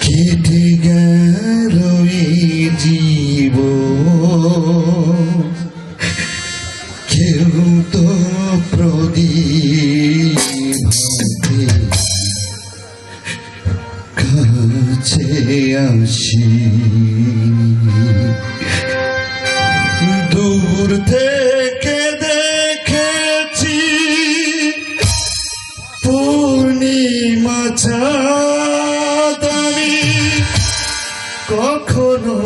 কেটে গেল জীব কেউ তো প্রদীপ কাছে আসি। দূর থেকে কখনো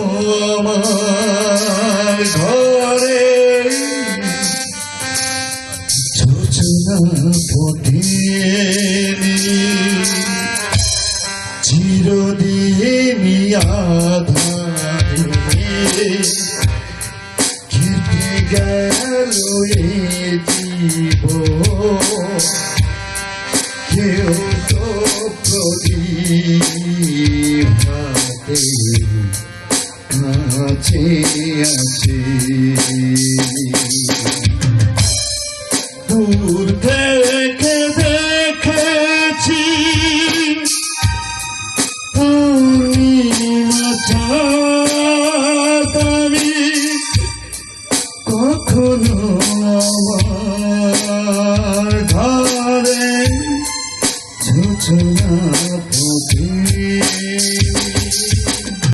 আমার ঘরে যোজনা ফোটেনি। চিরদিনই আধারে কেটে গেল এ জীবন। কেউ তো প্রদীপ কাছে আছে। দূর থেকে দেখেছি আমি কখনো আমার ঘরে